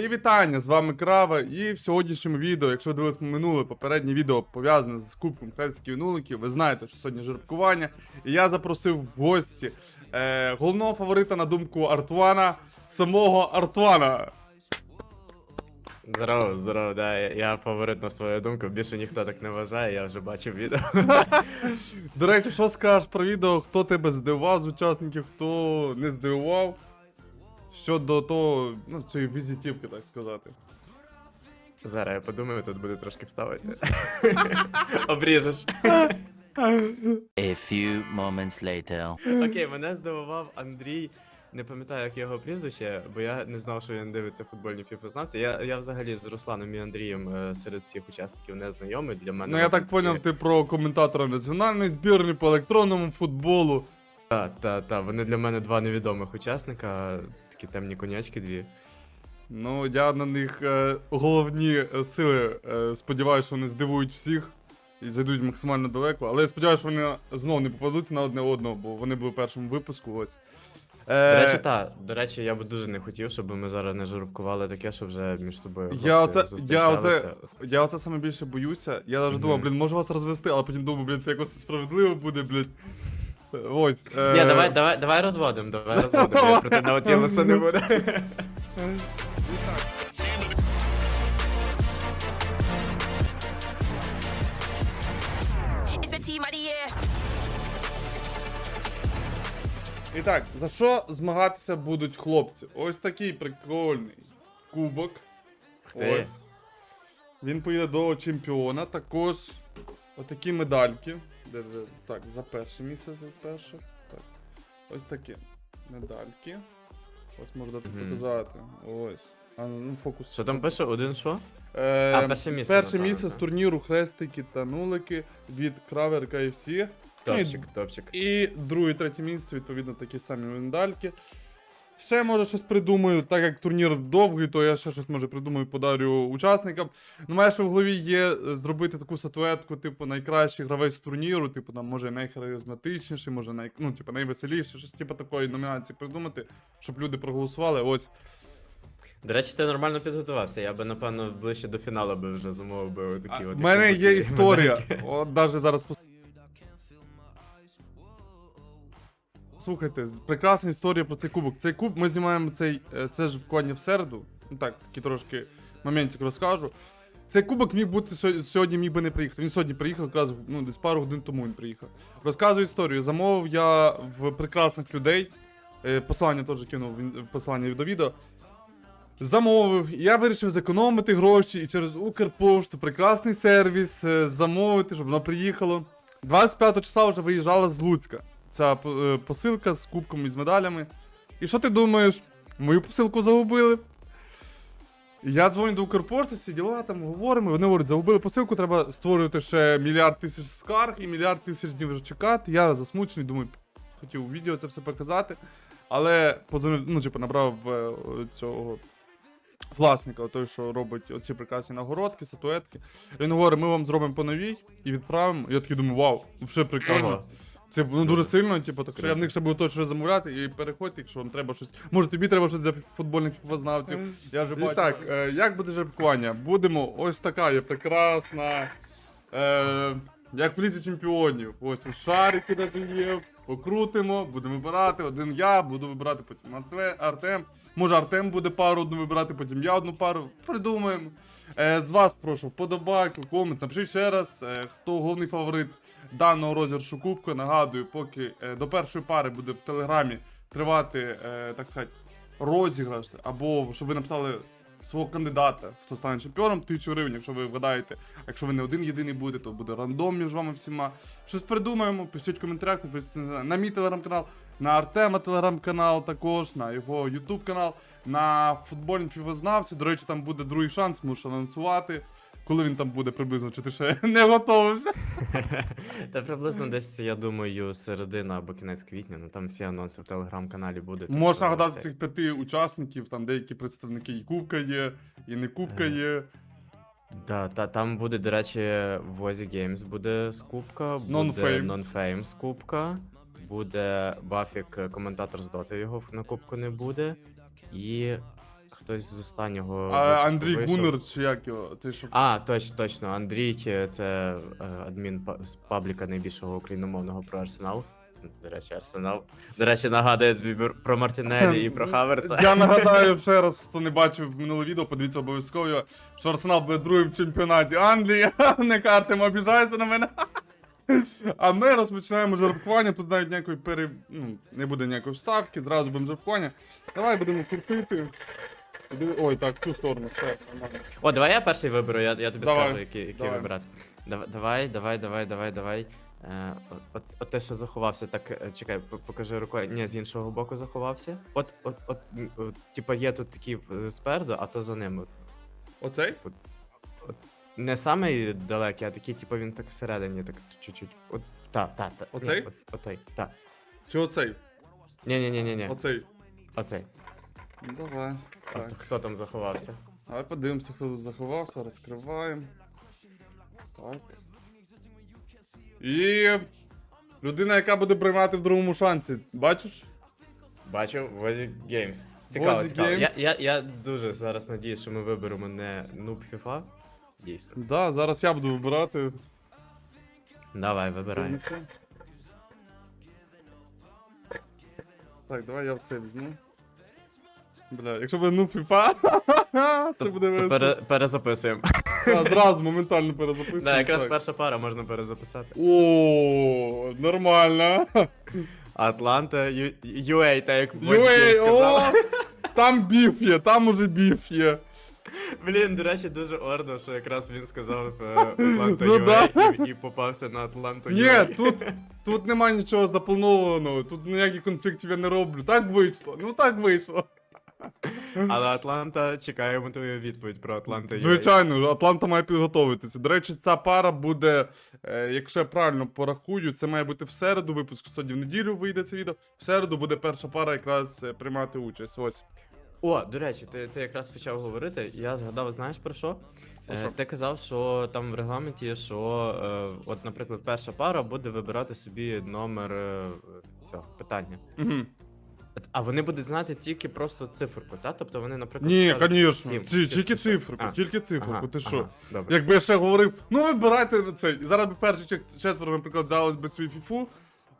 Мої вітання, з вами Крава. І в сьогоднішньому відео, якщо ви дивились минуле попереднє відео пов'язане з Кубком Хрестиків нуликів, ви знаєте, що сьогодні жеребкування. І я запросив в гості е, головного фаворита на думку Артуана, самого Артуана. Здорово, здорово, да. Я, я фаворит на свою думку. Більше ніхто так не вважає, я вже бачив відео. До речі, що скажеш про відео, хто тебе здивував з учасників, хто не здивував? Щодо того, ну, цієї візитівки, так сказати. Зараз я подумаю, тут буде трошки вставити. Обріжеш. A few moments later. Окей, мене здивував Андрій. Не пам'ятаю, як його прізвище, бо я не знав, що він дивиться футбольні фіфознавці. Я, я взагалі з Русланом і Андрієм е, серед всіх учасників не знайомий. Для мене Ну, я так поняв, ти про коментатора національної збірної по електронному футболу. Та, та, та. Вони для мене два невідомих учасника, такі темні конячки дві. Ну, я на них е, головні е, сили е, сподіваюся, що вони здивують всіх і зайдуть максимально далеко. Але я сподіваюся, що вони знову не попадуться на одне одного, бо вони були в першому випуску. Ось. Е, До речі, та. До речі, я би дуже не хотів, щоб ми зараз не жеребкували таке, що вже між собою. Я хлопці оце, я, оце, зустрічалися. я оце саме більше боюся. Я навіть Мгм. думав, блін, можу вас розвести, але потім думав, блін, це якось справедливо буде, блін. Ось. Е, Ні, давай, давай, давай розводимо, давай розводимо. Я проти Наутілуса не буду. І так, за що змагатися будуть хлопці? Ось такий прикольний кубок. ти. Ось. Він поїде до чемпіона. Також отакі медальки. Де, де, так, за перше місце за перше. Так. Ось такі медальки. Ось можна тут Мгм. показати. Ось. А, ну, фокус. Що там пише? Один що? Е, А, перше місце, Перше напевно, місце з так. турніру хрестики та нулики від Кравер KFC. Топчик, топчик. І друге, третє місце, відповідно, такі самі медальки. Ще може щось придумаю, так як турнір довгий, то я ще щось може придумаю, подарю учасникам. Ну, мене ще в голові є е, зробити таку статуетку, типу, найкращий гравець турніру, типу, там, може найхаризматичніший, може най... ну, типу, найвеселіший, щось типу такої номінації придумати, щоб люди проголосували. Ось. До речі, ти нормально підготувався. Я би, напевно, ближче до фіналу би вже замовив би такі У мене є історія. От навіть зараз Слухайте, прекрасна історія про цей кубок. Цей куб ми знімаємо цей, е, це ж вкладення в середу. Ну так, такий трошки моментик розкажу. Цей кубок міг бути сьогодні міг би не приїхати. Він сьогодні приїхав, якраз ну, десь пару годин тому він приїхав. Розказую історію. Замовив я в прекрасних людей. Е, Посилання теж кинув в посилання до відео. Замовив, я вирішив зекономити гроші і через Укрпошту, прекрасний сервіс, е, замовити, щоб воно приїхало. 25 числа вже виїжджала з Луцька. Ця е, посилка з кубком і з медалями. І що ти думаєш? Мою посилку загубили. Я дзвоню до Укрпошти, всі діла там говоримо. Вони говорять, загубили посилку, треба створювати ще мільярд тисяч скарг і мільярд тисяч днів вже чекати. Я засмучений, думаю, хотів у відео це все показати. Але позвонив, ну, типу, набрав е, цього власника, той, що робить оці прекрасні нагородки, статуетки. Він говорить, ми вам зробимо по новій і відправимо. Я такий думаю, вау, вже прикольно. Це ну, дуже сильно, типу, так що я в них ще буду точно замовляти і переходьте, якщо вам треба щось. Може тобі треба щось для футбольних познавців. Я вже бачу. І так, е, як буде жеребкування? Будемо ось така є прекрасна. Е, як в лізі чемпіонів. Ось шарики навіть є. Покрутимо, будемо вибирати. Один я, буду вибирати потім Арте- Артем. Може Артем буде пару одну вибирати, потім я одну пару. Придумаємо. Е, з вас прошу вподобайку, комент, напишіть ще раз, е, хто головний фаворит даного розіграшу кубку. Нагадую, поки е, до першої пари буде в телеграмі тривати, е, так сказати, розіграш, або щоб ви написали свого кандидата, хто стане чемпіоном, тисячу гривень, якщо ви вгадаєте. Якщо ви не один єдиний будете, то буде рандом між вами всіма. Щось придумаємо, пишіть в коментарях, підписуйтесь на мій телеграм-канал, на Артема телеграм-канал також, на його ютуб канал, на футбольні фівознавці. До речі, там буде другий шанс, можу анонсувати. Коли він там буде приблизно, чи ти ще не готовився? Та приблизно десь, я думаю, середина або кінець квітня, ну там всі анонси в телеграм-каналі будуть. Можна це- цих п'яти учасників, там деякі представники і Кубка є, і не Кубка є. Да, та там буде, до речі, в Ozzy Games буде скупка, буде Non-Fame. Non-Fame скупка, буде Бафік, коментатор з Доти, його на кубку не буде. І хтось з останнього. А випуску Андрій вийшов. Гунер, чи як його? Ти що? А, точно, точно. Андрій е, це е, адмін па- з пабліка найбільшого україномовного про Арсенал. До речі, Арсенал. До речі, нагадує тобі бр- про Мартінелі і про Хаверца. Я нагадаю ще раз, хто не бачив минуле відео, подивіться обов'язково, що Арсенал буде другим в чемпіонаті Англії, не Картем обіжається на мене. А ми розпочинаємо жеребкування, тут навіть ніякої пере... ну, не буде ніякої вставки, зразу будемо жеребкування. Давай будемо крутити. Ой, так, в цю сторону, все, нормально. О, давай я перший виберу, я, я тобі Давай, скажу, який, який давай. вибирати. Дав- Давай, давай, давай, давай, давай. Е, от, от, от те, що заховався, так е, чекай, п- покажи рукою. Ні, з іншого боку заховався. От, от, от, м, от типа є тут такі е, спереду, а то за ним. От. Оцей? Не самий далекий, а такий, типу, він так всередині, так чуть-чуть. От, та, та, та. ні, От, отей, та. Чи оцей? Ні, ні, ні, ні, ні. Оцей. Оцей. Давай. А Так. хто там заховався? Давай подивимося, хто тут заховався, розкриваємо. Так. І. Людина, яка буде приймати в другому шансі. Бачиш? Бачу, Возі Games. Цікаво, Возі цікаво. Я, Games. я, я дуже зараз надіюсь, що ми виберемо не Noob FIFA. Дійсно. Да, зараз я буду вибирати. Давай, вибирай. Так, давай я в це візьму. Бля, якщо буде ну FIFA, це буде весело. пере, перезаписуємо. Так, Зразу моментально перезаписуємо. Да, якраз так. перша пара можна перезаписати. О, нормально. Атланта, Ю- UA, так як Games Юей, сказала. о, там біф є, там уже біф є. Блін, до речі, дуже ордо, що якраз він сказав е, Атланта Ну UA і, і попався на Атланту Ні, UA. тут, тут немає нічого запланованого, тут ніяких конфліктів я не роблю. Так вийшло, ну так вийшло. Але Атланта чекаємо твою відповідь про Атланта Звичайно, Атланта має підготовитися. До речі, ця пара буде, е, якщо я правильно порахую, це має бути в середу, випуск сьогодні в неділю вийде це відео. В середу буде перша пара якраз е, приймати участь. Ось. О, до речі, ти, ти якраз почав говорити. Я згадав, знаєш про що? Про Е, ти казав, що там в регламенті, є, що, е, от, наприклад, перша пара буде вибирати собі номер е, цього питання. Угу. А вони будуть знати тільки просто циферку, та? Тобто вони, наприклад, Ні, скажуть звісно. сім, Ці, тільки що? циферку, А, тільки циферку, ага, ти що? ага, добре. Якби я ще говорив, ну вибирайте цей. І зараз би перші чет- четверо, наприклад, взяли би свій фіфу,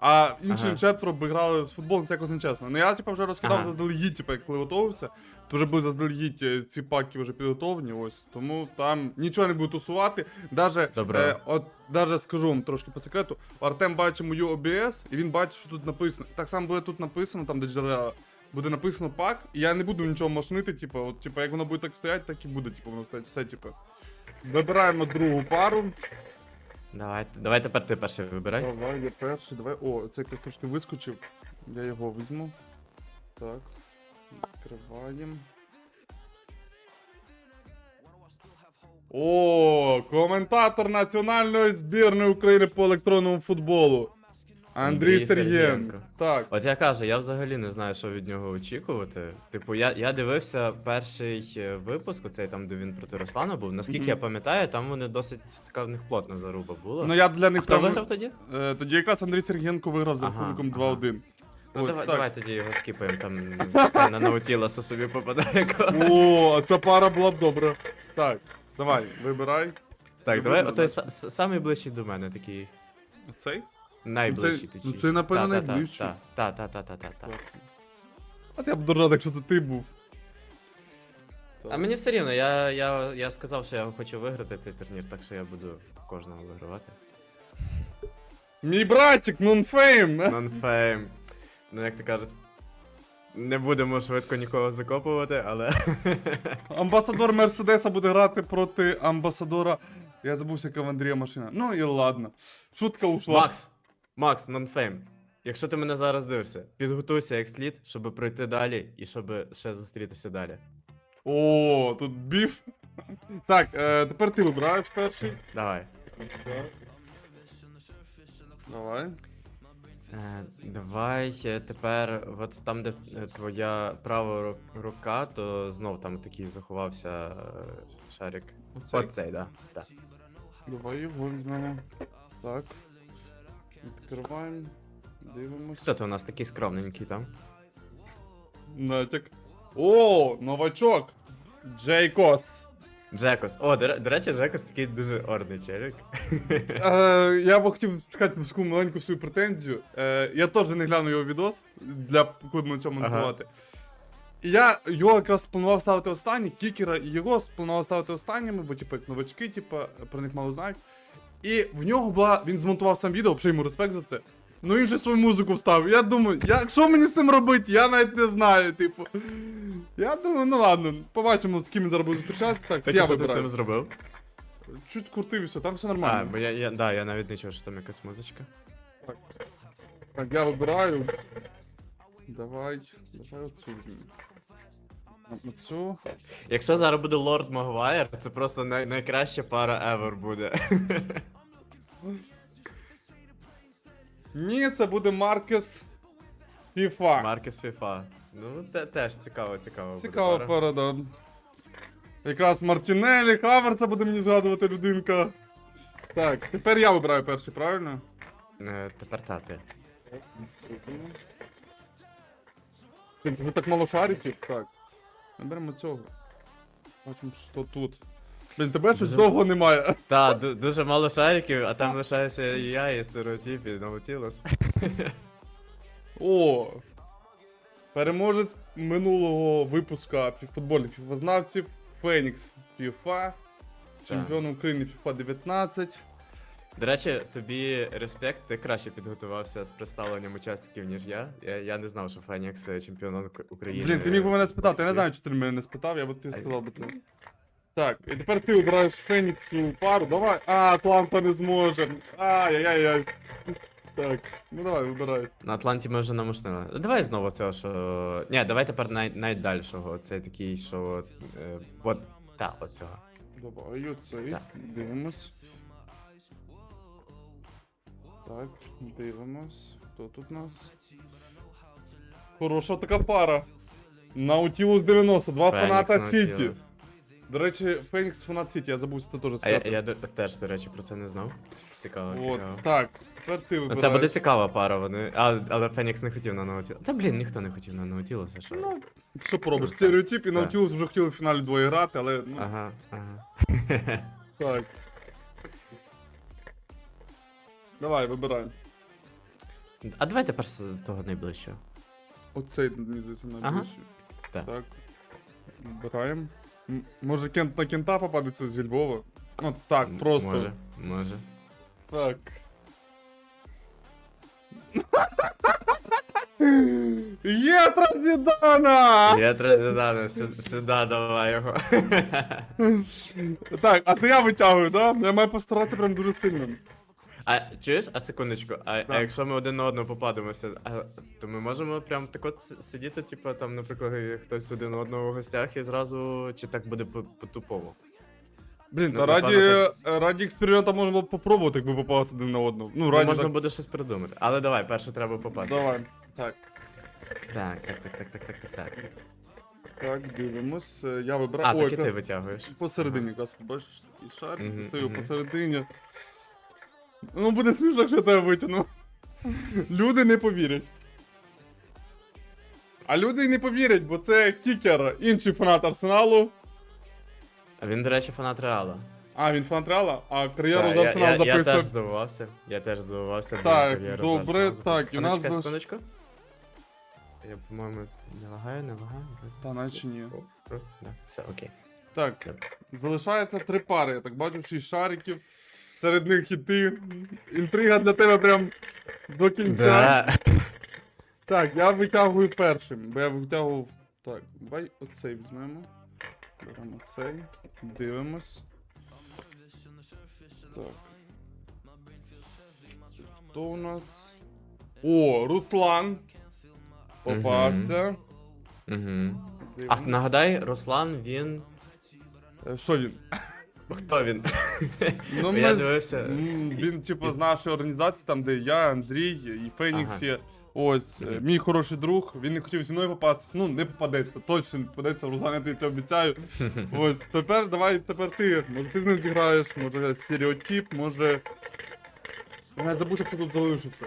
а інші Ага. четверо б грали в футбол, це якось нечесно. Ну я типу, вже розкидав Ага. заздалегідь, типу, як коли готувався, то вже були заздалегідь е, ці паки вже підготовлені, ось. Тому там нічого не буду тусувати. Даже, Добре. е, от, даже скажу вам трошки по секрету, Артем бачить мою OBS, і він бачить, що тут написано. Так само буде тут написано, там де джерела. Буде написано пак, і я не буду нічого машнити, типу, от, типу, як воно буде так стояти, так і буде, типу, воно стоять. Все, типу. Вибираємо другу пару. Давай, давай тепер ти перший вибирай. Давай, я перший, давай. О, цей якось трошки вискочив. Я його візьму. Так. Відкриваємо. О, коментатор національної збірної України по електронному футболу. Андрій, Андрій Сергієнко. Сергієнко. Так. От я кажу, я взагалі не знаю, що від нього очікувати. Типу, я, я дивився перший е, випуск, оцей там, де він проти Руслана був. Наскільки Мгм. я пам'ятаю, там вони досить така в них плотна заруба була. Ну я для а них хто там. виграв тоді? Е, тоді якраз Андрій Сергієнко виграв за Ага, рахунком ага. 2-1. Ну, Ось давай, так. давай тоді його скіпаємо, там на Наутіласа собі попадає. О, ця пара була б добра. Так, давай, вибирай. Так, давай, Виберемо, отой самий ближчий до мене, такий. Цей? Найближчий, ну, точніше. це, напевно, Та-та-та, найближчий. та, та, та, та, та, та. А я буду радий, якщо це ти був. А мені все рівно, я, я, я сказав, що я хочу виграти цей турнір, так що я буду кожного вигравати. Мій братик, нонфейм! Нонфейм. Ну, як то кажуть, не будемо швидко нікого закопувати, але. Амбасадор Мерседеса буде грати проти амбасадора. Я забувся, яка в Андрія машина. Ну і ладно. Шутка ушла. Макс! Макс, нонфейм. Якщо ти мене зараз дивишся, підготуйся як слід, щоб пройти далі і щоб ще зустрітися далі. О, тут біф. Так, е, тепер ти вибираєш перший. Давай. Давай. Е, давай е, тепер, от там, де е, твоя права ру- рука, то знов там такий заховався е, шарик. Оцей. Оцей, да. так. Давай його візьмемо. Так. Відкриваємо. Дивимось. Хто то у нас такий скромненький там? Натяк. О, новачок. Джейкос. Джекос. О, до, до речі, Джекос такий дуже орний челік. Е, я б хотів сказати таку маленьку свою претензію. Е, я теж не гляну його відос для коли на цьому Ага. монтувати. І я його якраз планував ставити останній, кікера, і його планував ставити останніми, бо типу як новачки, типу, про них мало знають. І в нього була. Він змонтував сам відео, взагалі йому респект за це. Ну він же свою музику вставив. Я думаю, я, що мені з цим робити? Я навіть не знаю, типу. Я думаю, ну ладно, побачимо, з ким він зараз буде зустрічатися. Так, Так, я що ти з ним зробив? Чуть скрутив і все, там все А, бо я, я, да, я навіть не чув, що там якась музичка. Так, я вибираю. Давай. Давай оцю візьмемо. Якщо зараз буде Лорд Магуайр, це просто най- найкраща пара ever буде. Ні, це буде Маркес FIFA. Маркес FIFA. Ну, те, теж цікаво, цікаво. буде Цікава пара. пара, да. Якраз Мартінелі, Хаверса буде мені згадувати людинка. Так, тепер я вибираю перший, правильно? Е, Тепер тати. Блін, Ви так мало шариків? Так. Наберемо цього. Бачимо, що тут. Блін, тебе щось довго немає. Та, ду- дуже мало шариків, а там лишаюся і я, і стереотип, і Наутілус. О! Переможець минулого випуска футбольних півознавців Фенікс FIFA. Чемпіон України FIFA 19. До речі, тобі респект, ти краще підготувався з представленням учасників, ніж я. Я, я не знав, що Фенікс е, чемпіон Ук- України. Блін, ти міг би мене спитати, я не знаю, чи ти мене не спитав, я би тобі сказав би це. Так, і тепер ти обираєш Феніксу пару, давай. А, Атланта не зможе. Ай-яй-яй. Так, ну давай, вибирай. На Атланті ми вже намушнили. Давай знову цього, що. Ні, давай тепер най... найдальшого. Це такий, що. Е, от. Та, оцього. Давай, оцей. Так. Дивимось. Так, дивимось. Хто тут у нас? Хороша така пара. Наутілус 90, два Фенікс, фаната Наутілус. Сіті. До речі, Фенікс фанат Сіті, я забув це теж А я, сказати. я до- теж, до речі, про це не знав. Цікаво, От, цікаво. так, тепер ти Ну, вибираєш. це буде цікава пара, вони. А, але Фенікс не хотів на Наутілус. Та блін, ніхто не хотів на Наутілуса, що. Ну, Що поробиш? Ну, Стереотип і так. Наутілус вже хотіли в фіналі двоє грати, але ну Ага, ага. так. Давай, вибирай. А давай тепер з того найближчого. Оцей, мені здається, найближчий. Так. Так. Вибираємо. М- Може кент на кента попадеться зі Львова? Ну так, просто. Може, може. Так. Є Транзідана! Я Тразідана, сюди давай його. Так, а це я витягую, да? Я маю постаратися прям дуже сильно. А чуєш? А секундочку, а, а якщо ми один на одного попадемося, а, то ми можемо прям так от сидіти, типу, там, наприклад, хтось один у одного в гостях і зразу. Чи так буде по- по-тупово? Блін, Ну, та раді, раді експеримента можна було б попробувати, якби попалися один на одного. Ну, Ну, раді можна так. буде щось придумати. Але давай, перше треба попасти. Давай. Так. Так, так, так, так, так, так, так, так. Так, дивимось. Я вибираю. А, Ой, так і ти якраз витягуєш. посередині, якраз бачиш такий шар, Мгм, стою мгм. посередині. Ну, буде смішно, якщо я тебе витягну. Люди не повірять. А люди не повірять, бо це кікер, інший фанат Арсеналу. А він, до речі, фанат Реала. А, він фанат Реала, а кар'єру Так, з я, Арсеналу я, я теж здивувався. Я теж здивувався. бо Так, кар'єру з добре, записав. так, і А у ну, нас чекай, секундочку. Я, по-моєму, не лагаю, не лагаю. вроді. Та наче ні. О, о, да, все, окей. Так, Добре. залишається три пари, я так бачу, шість шариків. Серед них і ти. Інтрига для тебе прям до кінця. Да. Так, я витягую першим, бо я витягував. Так, давай оцей візьмемо. Беремо цей. Дивимось. Так. Хто у нас? О, Руслан. Попався. Угу. А нагадай, Руслан, він. Е, Що він? Хто він? Ну, я з- дивився. М, Він, типу, з нашої організації, там, де я, Андрій і Фенікс Ага. є. Ось, е, мій хороший друг, він не хотів зі мною попастися. Ну, не попадеться, точно не попадеться, Руслан, я тобі це обіцяю. Ось, тепер давай, тепер ти. Може ти з ним зіграєш, може стереотип, може. Я навіть забувся, хто тут залишився.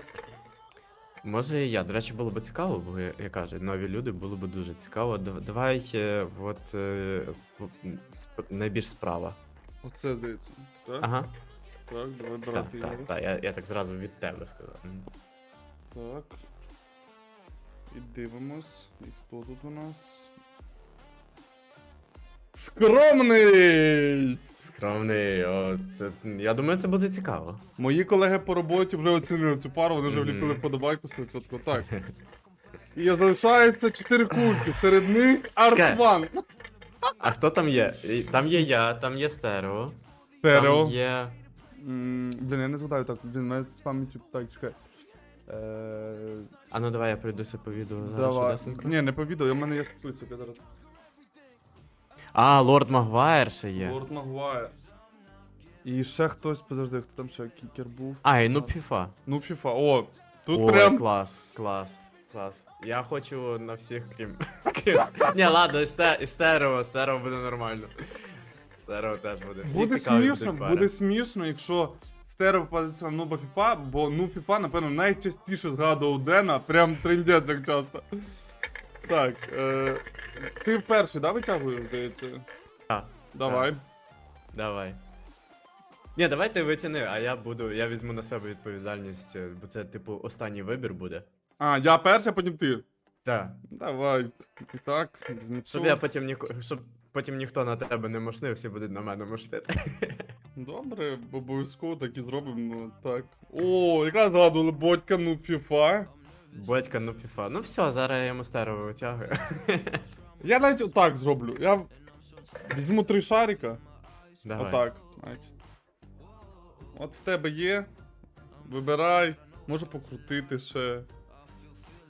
Може і я. До речі, було б цікаво, бо я, я кажу, нові люди було б дуже цікаво. Дав- Давай, е, от е, в- сп- найбільш справа. Оце здається. Так? Ага. Так, давай Так, брати так, його. так. Я, я так зразу від тебе сказав. М. Так. І дивимось. І хто тут у нас? Скромний! Скромний, о, це, я думаю, це буде цікаво. Мої колеги по роботі вже оцінили цю пару, вони вже Мгм. вліпили вподобайку 100%. Так. І залишається 4 кульки. Серед них Чекай. Артван. А хто там є? Там є я, там є стерео. Стерео. Там є. М, Блін, я не згадаю так, блін, мене з пам'яттю. Так, чекай. Е, А ну давай я пройдуся по відео зараз. Давай. швидесенько. Ні, не по відео, у мене є список, я зараз. А, Лорд Магуайр ще є. Лорд Магуайр. І ще хтось, подожди, хто там ще кікер був. А, і ну фіфа. Ну, FIFA. О, тут Ой, прям. клас, клас, клас. Я хочу на всіх, крім. крім... Ні, ладно, і сте- і стерео, стерео буде нормально. Стерео теж буде. Всі Буде цікаві смішно, пари. буде смішно, якщо стерео попадеться на нуба FIFA, бо ну FIFA, напевно, найчастіше згадував Дена, прям трендець як часто. Так, е, ти перший, да, витягуєш, здається? Так, Давай. Давай. Ні, давай ти витяни, а я буду, я візьму на себе відповідальність, е, бо це, типу, останній вибір буде. А, я перший, а потім ти. Так. Давай. І так, Щоб я потім ніко... щоб потім ніхто на тебе не мошнив, всі будуть на мене мошнити. Добре, обов'язково так і зробимо. Ну, так. О, якраз згадували Бодька, ну FIFA. Батька, ну фіфа. Ну все, зараз я йому стерео витягую. Я навіть отак зроблю. Я візьму три шарика. Давай. Отак. Навіть. От в тебе є. Вибирай. Можу покрутити ще.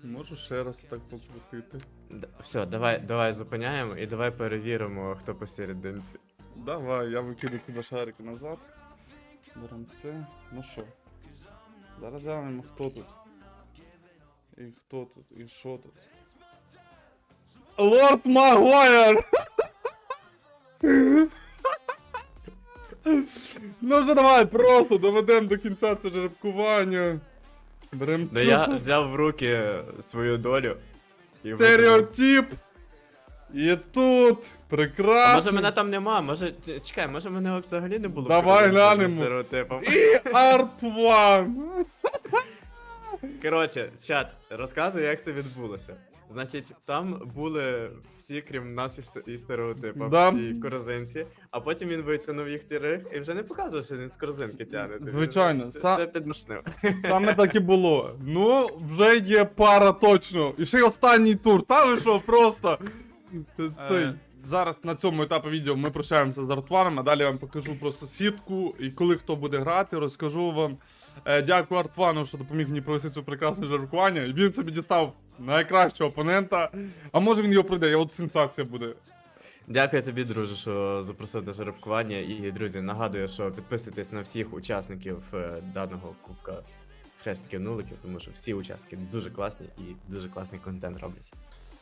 Можу ще раз так покрутити. Д- Все, давай, давай зупиняємо і давай перевіримо, хто посерединці. Давай, я викину тебе шарики назад. Беремо це. Ну що? Зараз глянемо, хто тут. І хто тут, і що тут. Лорд Магуайр! ну вже давай, просто доведемо до кінця це жеребкування. Беремо Ну цю. я взяв в руки свою долю. і витягнув. Стереотип. І тут А прекрасно. може мене там нема, може. ч- Чекай, може мене взагалі не було. Давай глянемо. стереотипом. І Артван. Коротше, чат, розказуй, як це відбулося. Значить, там були всі, крім нас, і сте- і стереотипа, Да. і корзинці, а потім він витягнув їх тирих і вже не показував, що він з корзинки тягне. Тобі Звичайно, Все, са- все підмашнив. Саме так і було. Ну, вже є пара точно. І ще й останній тур. Та ви що, просто. Цей. Зараз на цьому етапі відео ми прощаємося з Артваном, а далі я вам покажу просто сітку і коли хто буде грати, розкажу вам. Е, дякую Артвану, що допоміг мені провести цю прекрасне жеребкування. І Він собі дістав найкращого опонента. А може він його пройде, і от сенсація буде. Дякую тобі, друже, що запросив до жеребкування. І, друзі, нагадую, що підписуйтесь на всіх учасників е, даного кубка хрестиків нуликів, тому що всі учасники дуже класні і дуже класний контент роблять.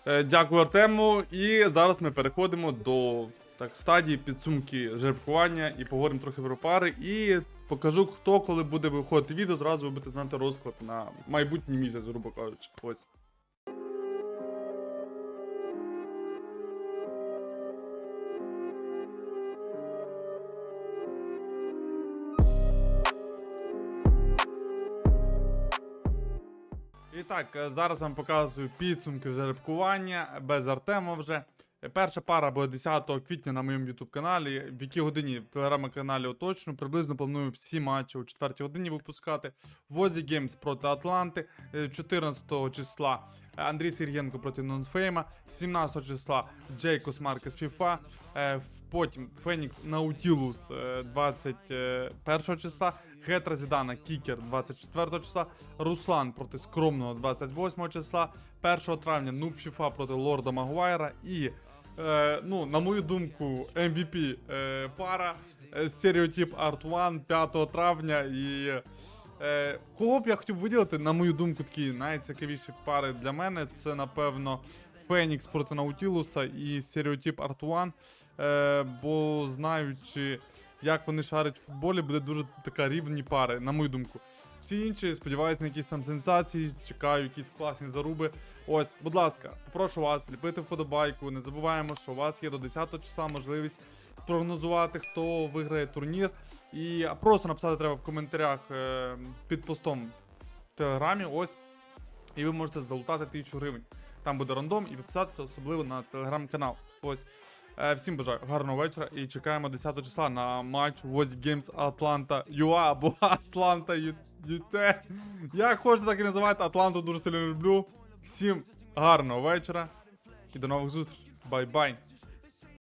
Е, Дякую Артему. І зараз ми переходимо до так, стадії підсумки жеребкування і поговоримо трохи про пари. І покажу, хто коли буде виходити відео, зразу ви будете знати розклад на майбутній місяць, грубо кажучи. Ось. Так, е, зараз вам показую підсумки жеребкування без Артема вже. Е, Перша пара буде 10 квітня на моєму YouTube каналі. В якій годині в телеграм-каналі оточно. Приблизно планую всі матчі о 4 годині випускати. Возі Геймс проти Атланти. е, 14 числа Андрій Сергієнко проти Нонфейма. 17 числа Джейкос Маркес FIFA. Е, Потім Фенікс Наутілус е, 21 числа. Гетра Зідана Кікер 24 числа. Руслан проти скромного 28 числа. 1 травня Нуб FIFA проти Лорда Магуайра. І, е, ну, на мою думку, MVP е, пара. е, Стереотип Art One 5 травня. І е, кого б я хотів виділити, на мою думку, такі найцікавіші пари для мене. Це, напевно, Фенікс проти Наутілуса і Стереотип Артуан. Е, бо знаючи як вони шарять в футболі, буде дуже така рівні пари, на мою думку. Всі інші, сподіваюся, на якісь там сенсації, чекаю якісь класні заруби. Ось, будь ласка, попрошу вас вліпити вподобайку. Не забуваємо, що у вас є до 10 числа можливість прогнозувати, хто виграє турнір. І просто написати треба в коментарях е, під постом в телеграмі. Ось. І ви можете залутати 1000 гривень. Там буде рандом і підписатися особливо на телеграм-канал. Ось. Е, всім бажаю гарного вечора і чекаємо 10 числа на матч Возі Games Атланта ЮА або Атланта ЮТ. Як хочете, так і називати, Атланту дуже сильно люблю. Всім гарного вечора і до нових зустрічей. Бай-бай.